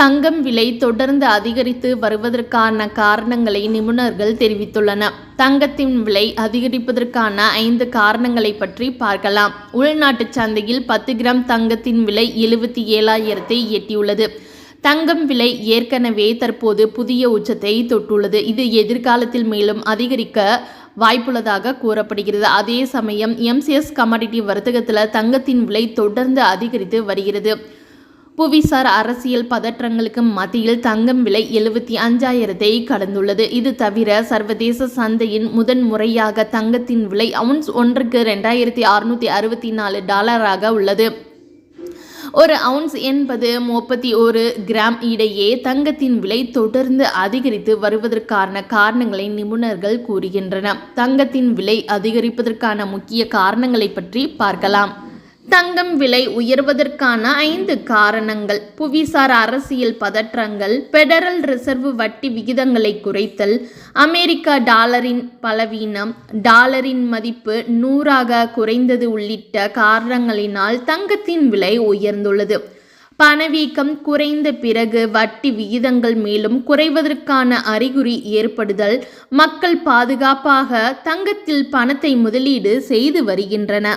தங்கம் விலை தொடர்ந்து அதிகரித்து வருவதற்கான காரணங்களை நிபுணர்கள் தெரிவித்துள்ளனர். தங்கத்தின் விலை அதிகரிப்பதற்கான ஐந்து காரணங்களை பற்றி பார்க்கலாம். உள்நாட்டு சந்தையில் பத்து கிராம் தங்கத்தின் விலை எழுபத்தி ஏழாயிரத்தை எட்டியுள்ளது. தங்கம் விலை ஏற்கனவே தற்போது புதிய உச்சத்தை தொட்டுள்ளது. இது எதிர்காலத்தில் மேலும் அதிகரிக்க வாய்ப்புள்ளதாக கூறப்படுகிறது. அதே சமயம் எம்சிஎஸ் கமாடிட்டி வர்த்தகத்தில் தங்கத்தின் விலை தொடர்ந்து அதிகரித்து வருகிறது. புவிசார் அரசியல் பதற்றங்களுக்கு மத்தியில் தங்கம் விலை எழுபத்தி அஞ்சாயிரத்தை கடந்துள்ளது. இது தவிர சர்வதேச சந்தையின் முதன் முறையாக தங்கத்தின் விலை அவுன்ஸ் ஒன்றுக்கு ரெண்டாயிரத்தி அறுநூத்தி அறுபத்தி நாலு டாலராக உள்ளது. ஒரு அவுன்ஸ் என்பது முப்பத்தி ஒரு கிராம் இடையே தங்கத்தின் விலை தொடர்ந்து அதிகரித்து வருவதற்கான காரணங்களை நிபுணர்கள் கூறுகின்றனர். தங்கத்தின் விலை அதிகரிப்பதற்கான முக்கிய காரணங்களை பற்றி பார்க்கலாம். தங்கம் விலை உயர்வதற்கான ஐந்து காரணங்கள். புவிசார் அரசியல் பதற்றங்கள் பெடரல் ரிசர்வ் வட்டி விகிதங்களை குறைத்தல் அமெரிக்க டாலரின் பலவீனம் டாலரின் மதிப்பு நூறாக குறைந்தது உள்ளிட்ட காரணங்களினால் தங்கத்தின் விலை உயர்ந்துள்ளது. பணவீக்கம் குறைந்த பிறகு வட்டி விகிதங்கள் மேலும் குறைவதற்கான அறிகுறி ஏற்படுதல் மக்கள் பாதுகாப்பாக தங்கத்தில் பணத்தை முதலீடு செய்து வருகின்றன.